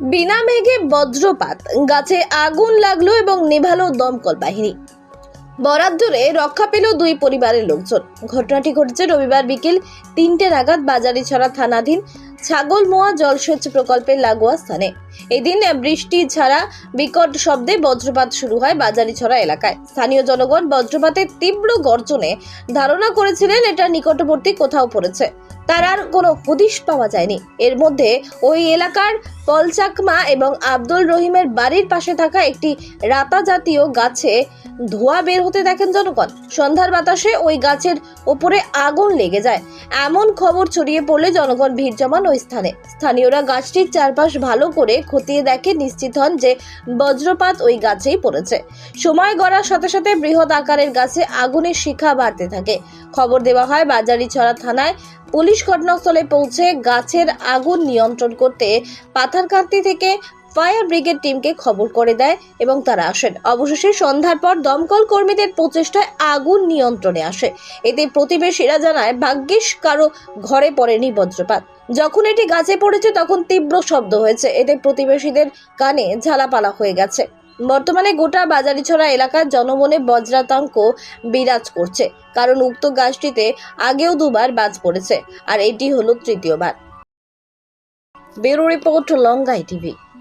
বিনা মেঘে বজ্রপাত, গাছে আগুন লাগল এবং নেভালো দমকল বাহিনী। বরাত রক্ষা পেল দুই পরিবারের লোকজন। ঘটনাটি ঘটেছে রবিবার বিকেল তিনটে নাগাদ বাজারিছড়া থানাধীন ছাগলমোয়া জলসেচ প্রকল্পের লাগোয়া স্থানে। এদিন বৃষ্টি ছাড়া বিকট শব্দে বজ্রপাত শুরু হয় বাজারিছড়া এলাকায়। স্থানীয় জনগণ বজ্রপাতের তীব্র গর্জনে ধারণা করেছিলেন এটা নিকটবর্তী কোথাও পড়েছে। তার আর কোনো হদিশ পাওয়া যায়নি। এর মধ্যে ওই এলাকার পলচাকমা এবং আব্দুল রহিমের বাড়ির পাশে থাকা একটি রাতা জাতীয় গাছে ধোঁয়া বের হতে দেখেন জনগণ। সন্ধ্যার বাতাসে ওই গাছের ওপরে আগুন লেগে যায়। এমন খবর ছড়িয়ে পড়লে জনগণ ভিড় জমান ওই স্থানে। স্থানীয়রা গাছটির চারপাশ ভালো করে খতিয়ে দেখে নিশ্চিত হন যে বজ্রপাত ওই গাছেই পড়েছে। সময় গড়ার সাথে সাথে বৃহৎ আকারের গাছে আগুনের শিখা বাড়তে থাকে। খবর দেওয়া হয়, বাজারিছড়া থানায় পুলিশ ঘটনাস্থলে পৌঁছে গাছের আগুন নিয়ন্ত্রণ করতে পাথারকান্তি থেকে ফায়ার ব্রিগেড টিমকে খবর করে দেয় এবং তারা আসেন। অবশেষে সন্ধ্যার পর দমকল কর্মীদের প্রচেষ্টায় আগুন নিয়ন্ত্রণে আসে। এতে প্রতিবেশীরা জানায়, ভাগ্যিস কারও ঘরে পড়েনি বজ্রপাত। যখন এটি গাছে পড়েছে তখন তীব্র শব্দ হয়েছে। এতে প্রতিবেশীদের কানে ঝালাপালা হয়ে গেছে। বর্তমানে গোটা বাজারিছড়া এলাকার জনমনে বজ্রাতঙ্ক বিরাজ করছে। কারণ উক্ত গাছটিতে আগেও দুবার বাজ পড়েছে, আর এটি হলো তৃতীয়বার। Bureau report Longai TV.